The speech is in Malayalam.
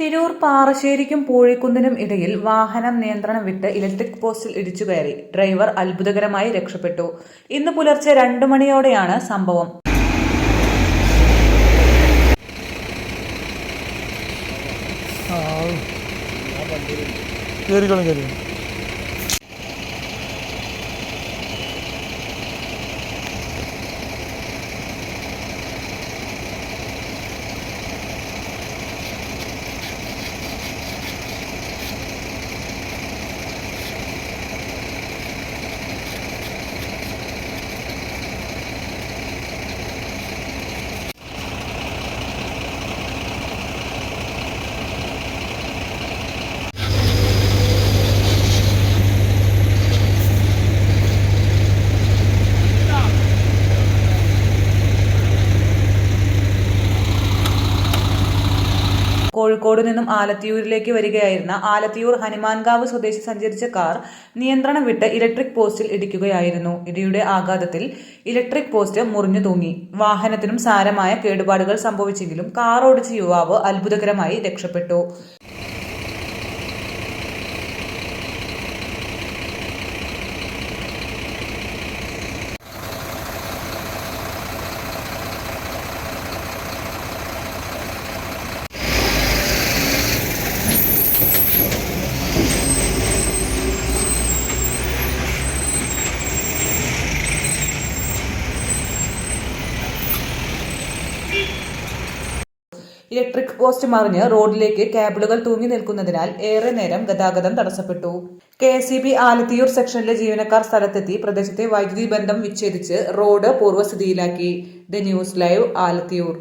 തിരൂർ പാറശ്ശേരിക്കും പൂഴിക്കുന്നിനും ഇടയിൽ വാഹനം നിയന്ത്രണം വിട്ട് ഇലക്ട്രിക് പോസ്റ്റിൽ ഇടിച്ചു കയറി. ഡ്രൈവർ അത്ഭുതകരമായി രക്ഷപ്പെട്ടു. ഇന്ന് പുലർച്ചെ രണ്ടു മണിയോടെയാണ് സംഭവം. കോഴിക്കോട് നിന്നും ആലത്തിയൂരിലേക്ക് വരികയായിരുന്ന ആലത്തിയൂർ ഹനുമാൻകാവ് സ്വദേശി സഞ്ചരിച്ച കാർ നിയന്ത്രണം വിട്ട് ഇലക്ട്രിക് പോസ്റ്റിൽ ഇടിക്കുകയായിരുന്നു. ഇടിയുടെ ആഘാതത്തിൽ ഇലക്ട്രിക് പോസ്റ്റ് മുറിഞ്ഞു തൂങ്ങി. വാഹനത്തിനും സാരമായ കേടുപാടുകൾ സംഭവിച്ചെങ്കിലും കാർ ഓടിച്ച യുവാവ് അത്ഭുതകരമായി രക്ഷപ്പെട്ടു. ഇലക്ട്രിക് പോസ്റ്റ് മറിഞ്ഞ് റോഡിലേക്ക് കേബിളുകൾ തൂങ്ങി നിൽക്കുന്നതിനാൽ ഏറെ നേരം ഗതാഗതം തടസ്സപ്പെട്ടു. കെ എസ് ബി ആലത്തിയൂർ സെക്ഷനിലെ ജീവനക്കാർ സ്ഥലത്തെത്തി പ്രദേശത്തെ വൈദ്യുതി ബന്ധം വിച്ഛേദിച്ച് road പൂർവസ്ഥിതിയിലാക്കി. The news live Alathiyur.